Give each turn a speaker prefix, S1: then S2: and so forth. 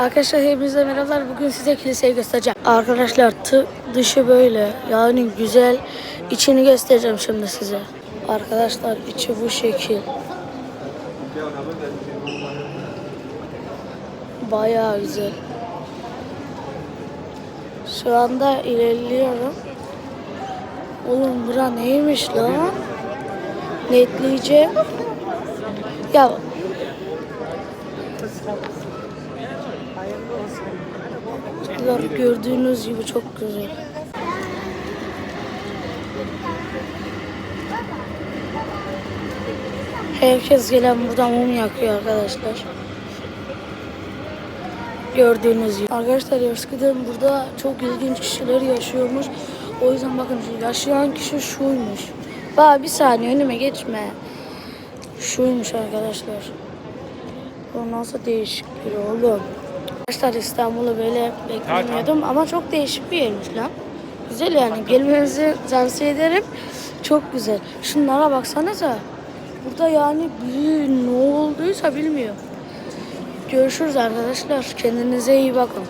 S1: Arkadaşlar hepinize merhabalar. Bugün size kiliseyi göstereceğim. Arkadaşlar dışı böyle. Yani güzel. İçini göstereceğim şimdi size. Arkadaşlar içi bu şekil. Bayağı güzel. Şu anda ilerliyorum. Oğlum bura neymiş lan? Netleyeceğim. Ya Bunlar gördüğünüz gibi çok güzel. Herkes gelen burada mum yakıyor arkadaşlar. Gördüğünüz gibi. Arkadaşlar eskiden burada çok ilginç kişiler yaşıyormuş. O yüzden bakın yaşayan kişi şuymuş. Bak bir saniye önüme geçme. Şuymuş arkadaşlar. O nasıl değişik biri oğlum. Arkadaşlar İstanbul'u böyle beklemiyordum ama çok değişik bir yermiş lan. Güzel yani gelmenizi tavsiye ederim. Çok güzel. Şunlara baksanıza. Burada yani bir ne olduysa bilmiyorum. Görüşürüz arkadaşlar. Kendinize iyi bakın.